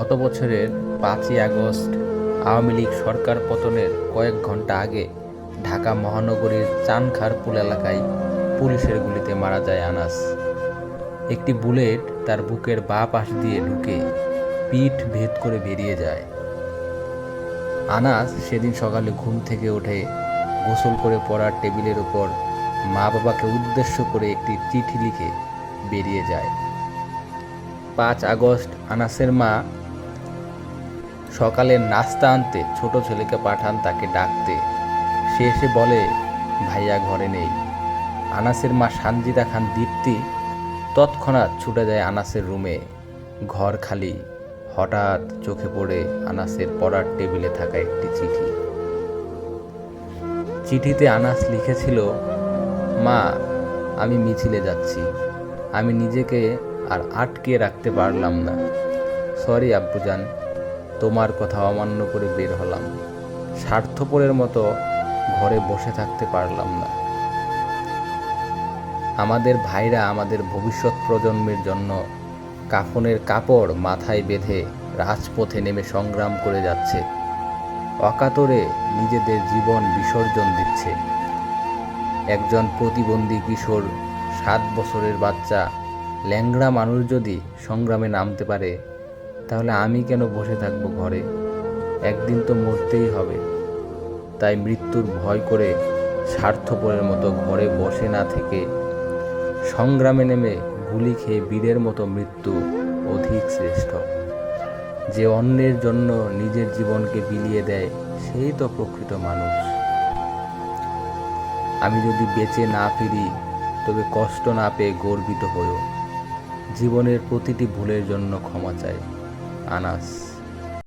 গত বছরের পাঁচই আগস্ট আওয়ামী লীগ সরকার পতনের কয়েক ঘণ্টা আগে ঢাকা মহানগরীর চানখারপুল এলাকায় পুলিশের গুলিতে মারা যায় আনাস। একটি বুলেট তার বুকের বাঁ পাশ দিয়ে ঢুকে পিঠ ভেদ করে বেরিয়ে যায়। আনাস সেদিন সকালে ঘুম থেকে উঠে গোসল করে পড়ার টেবিলের উপর মা বাবাকে উদ্দেশ্য করে একটি চিঠি লিখে বেরিয়ে যায়। পাঁচ আগস্ট আনাসের মা সকালে নাস্তা আনতে ছোট ছেলেকে পাঠান তাকে ডাকতে। সে এসে বলে, ভাইয়া ঘরে নেই। আনাসের মা সানজিদা খান দীপ্তি তৎক্ষণাৎ ছুটে যায় আনাসের রুমে। ঘর খালি। হঠাৎ চোখে পড়ে আনাসের পড়ার টেবিলে থাকা একটি চিঠি। চিঠিতে আনাস লিখেছিল, মা, আমি মিছিলে যাচ্ছি। আমি নিজেকে আর আটকে রাখতে পারলাম না। সরি, আব্বুজান। তোমার কথা অমান্য করে বের হলাম। স্বার্থপরের মতো ঘরে বসে থাকতে পারলাম না। আমাদের ভাইরা আমাদের ভবিষ্যৎ প্রজন্মের জন্য কাফনের কাপড় মাথায় বেঁধে রাজপথে নেমে সংগ্রাম করে যাচ্ছে। অকাতরে নিজেদের জীবন বিসর্জন দিচ্ছে। একজন প্রতিবন্ধী কিশোর, সাত বছরের বাচ্চা, ল্যাংড়া মানুষ যদি সংগ্রামে নামতে পারে তাহলে আমি কেন বসে থাকব ঘরে? একদিন তো মরতেই হবে। তাই মৃত্যুর ভয় করে স্বার্থপরের মতো ঘরে বসে না থেকে সংগ্রামে নেমে গুলি খেয়ে বীরের মতো মৃত্যু অধিক শ্রেষ্ঠ। যে অন্যের জন্য নিজের জীবনকে বিলিয়ে দেয়, সেই তো প্রকৃত মানুষ। আমি যদি বেঁচে না ফিরি, তবে কষ্ট না পেয়ে গর্বিত হইও। জীবনের প্রতিটি ভুলের জন্য ক্ষমা চাই। আনাস